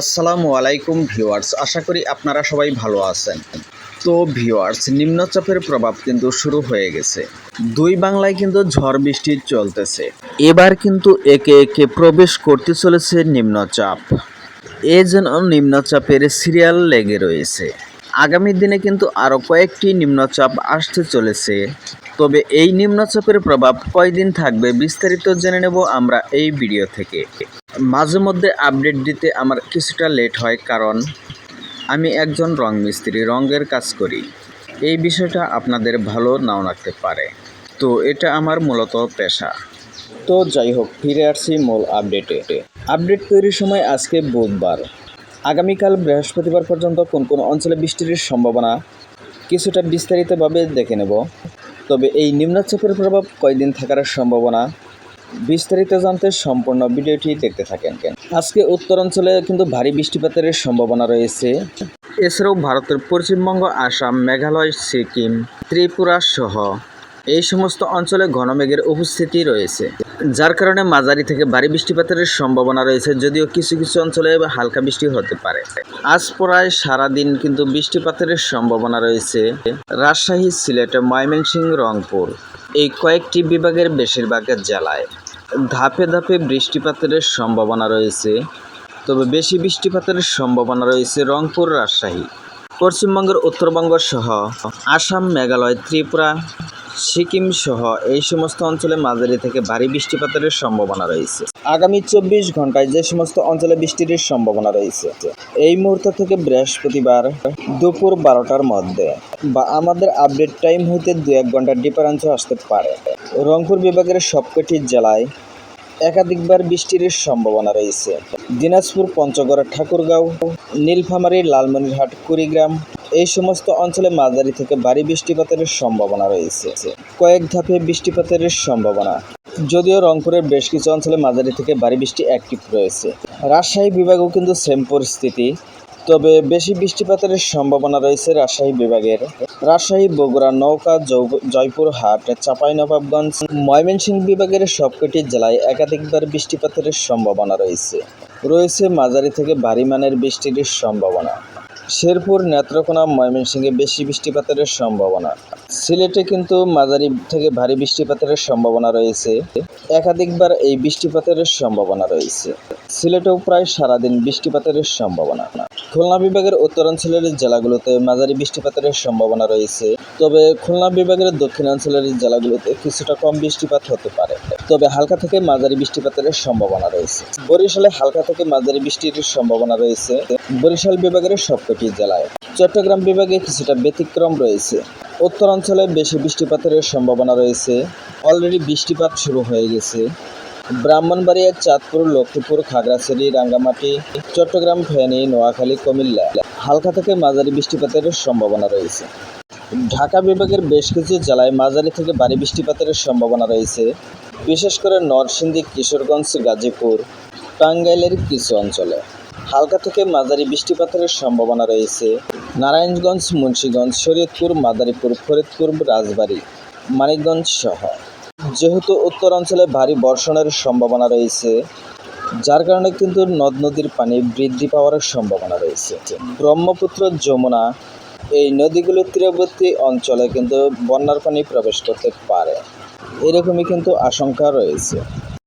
আসসালামু আলাইকুম ভিওয়ার্স আশা করি আপনারা সবাই ভালো আছেন। তো ভিওয়ার্স নিম্নচাপের প্রভাব কিন্তু শুরু হয়ে গেছে। দুই বাংলায় কিন্তু ঝড় বৃষ্টি চলতেছে। এবার কিন্তু একে একে প্রবেশ করতে চলেছে নিম্নচাপ। এ যেন নিম্নচাপের সিরিয়াল লেগে রয়েছে। আগামী দিনে কিন্তু আরও কয়েকটি নিম্নচাপ আসতে চলেছে। তবে এই নিম্নচাপের প্রভাব কয়দিন থাকবে বিস্তারিত জেনে নেব আমরা এই ভিডিও থেকে। মাঝে মধ্যে আপডেট দিতে আমার কিছুটা লেট হয় কারণ আমি একজন রং মিস্ত্রি, রঙের কাজ করি। এই বিষয়টা আপনাদের ভালো নাও লাগতে পারে। তো এটা আমার মূলত পেশা। তো যাই হোক, ফিরে আসছি মূল আপডেটে। আপডেট তৈরির সময় আজকে বুধবার। আগামীকাল বৃহস্পতিবার পর্যন্ত কোন কোন অঞ্চলে বৃষ্টির সম্ভাবনা কিছুটা বিস্তারিতভাবে দেখে নেব। তবে এই নিম্নচাপের প্রভাব কয়দিন থাকার সম্ভাবনা বিস্তারিত জানতে সম্পূর্ণ ভিডিওটি দেখতে থাকেন কেন? আজকে উত্তরাঞ্চলে কিন্তু ভারী বৃষ্টিপাতের সম্ভাবনা রয়েছে। এছাড়াও ভারতের পশ্চিমবঙ্গ, আসাম, মেঘালয়, সিকিম, ত্রিপুরা সহ এই সমস্ত অঞ্চলে ঘনমেঘের উপস্থিতি রয়েছে, যার কারণে মাঝারি থেকে ভারী বৃষ্টিপাতের সম্ভাবনা রয়েছে, যদিও কিছু কিছু অঞ্চলে হালকা বৃষ্টি হতে পারে। আজ প্রায় সারাদিন কিন্তু বৃষ্টিপাতের সম্ভাবনা রয়েছে। রাজশাহী, সিলেট, ময়মনসিংহ, রংপুর, এই কয়েকটি বিভাগের বেশিরভাগ জেলায় ধাপে ধাপে বৃষ্টিপাতের সম্ভাবনা রয়েছে। তবে বেশি বৃষ্টিপাতের সম্ভাবনা রয়েছে রংপুর, রাজশাহী, পশ্চিমবঙ্গের উত্তরবঙ্গ সহ আসাম, মেঘালয়, ত্রিপুরা সিকিম সহ এই সমস্ত অঞ্চলে মাঝারি থেকে ভারী বৃষ্টিপাতের সম্ভাবনা রয়েছে। আগামী চব্বিশ ঘন্টায় যে সমস্ত অঞ্চলে বৃষ্টির সম্ভাবনা রয়েছে, এই মুহূর্ত থেকে বৃহস্পতিবার দুপুর বারোটার মধ্যে বা আমাদের আপডেট টাইম হইতে দু এক ঘণ্টা ডিফারেন্সও আসতে পারে। রংপুর বিভাগের সবকটি জেলায় একাধিকবার বৃষ্টির সম্ভাবনা রয়েছে। দিনাজপুর, পঞ্চগড়, ঠাকুরগাঁও, নীলফামারী, লালমনিরহাট, কুড়িগ্রাম এই সমস্ত অঞ্চলে মাঝারি থেকে ভারী বৃষ্টিপাতের সম্ভাবনা রয়েছে। কয়েক ধাপে বৃষ্টিপাতের সম্ভাবনা। যদিও রংপুরের বেশ কিছু অঞ্চলে মাঝারি থেকে ভারী বৃষ্টি অ্যাক্টিভ রয়েছে। রাজশাহী বিভাগেও কিন্তু সেম পরিস্থিতি। তবে বেশি বৃষ্টিপাতের সম্ভাবনা রয়েছে রাজশাহী বিভাগের। রাজশাহী, বগুড়া নৌকা জয়পুরহাট চাঁপাইনবাবগঞ্জ ময়মনসিংহ বিভাগের সবকটি জেলায় একাধিকবার বৃষ্টিপাতের সম্ভাবনা রয়েছে। রয়েছে মাঝারি থেকে ভারী মানের বৃষ্টির সম্ভাবনা। শেরপুর, নেত্রকোনা, ময়মনসিংহে বেশি বৃষ্টিপাতের সম্ভাবনা। সিলেটে কিন্তু মাঝারি থেকে ভারী বৃষ্টিপাতের সম্ভাবনা রয়েছে। একাধিকবার এই বৃষ্টিপাতের সম্ভাবনা রয়েছে। সিলেটেও প্রায় সারাদিন বৃষ্টিপাতের সম্ভাবনা। খুলনা বিভাগের উত্তরাঞ্চলের জেলাগুলোতে মাঝারি বৃষ্টিপাতের সম্ভাবনা রয়েছে। তবে খুলনা বিভাগের দক্ষিণাঞ্চলের জেলাগুলোতে কিছুটা কম বৃষ্টিপাত হতে পারে। তবে হালকা থেকে মাঝারি বৃষ্টিপাতের সম্ভাবনা রয়েছে। বরিশালে হালকা থেকে মাঝারি বৃষ্টির সম্ভাবনা রয়েছে। বরিশাল বিভাগের সবকটি জেলায়। চট্টগ্রাম বিভাগে কিছুটা ব্যতিক্রম রয়েছে। উত্তরাঞ্চলে বেশি বৃষ্টিপাতের সম্ভাবনা রয়েছে। অলরেডি বৃষ্টিপাত শুরু হয়ে গেছে। ব্রাহ্মণবাড়িয়া, চাঁদপুর, লক্ষ্মীপুর, খাগড়াছড়ি, রাঙ্গামাটি, চট্টগ্রাম, ফেনী, নোয়াখালী, কুমিল্লা হালকা থেকে মাঝারি বৃষ্টিপাতের সম্ভাবনা রয়েছে। ঢাকা বিভাগের বেশ কিছু জেলায় মাঝারি থেকে ভারী বৃষ্টিপাতের সম্ভাবনা রয়েছে। বিশেষ করে নরসিংদী, কিশোরগঞ্জ, গাজীপুর, টাঙ্গাইলের কিছু অঞ্চলে হালকা থেকে মাঝারি বৃষ্টিপাতের সম্ভাবনা রয়েছে। নারায়ণগঞ্জ, মুন্সীগঞ্জ, শরীয়তপুর, মাদারীপুর, ফরিদপুর, রাজবাড়ী, মানিকগঞ্জ সহ। যেহেতু উত্তরাঞ্চলে ভারী বর্ষণের সম্ভাবনা রয়েছে, যার কারণে কিন্তু নদ নদীর পানি বৃদ্ধি পাওয়ার সম্ভাবনা রয়েছে। ব্রহ্মপুত্র, যমুনা এই নদীগুলোর তীরবর্তী অঞ্চলে কিন্তু বন্যার পানি প্রবেশ করতে পারে। এরকমই কিন্তু আশঙ্কা রয়েছে।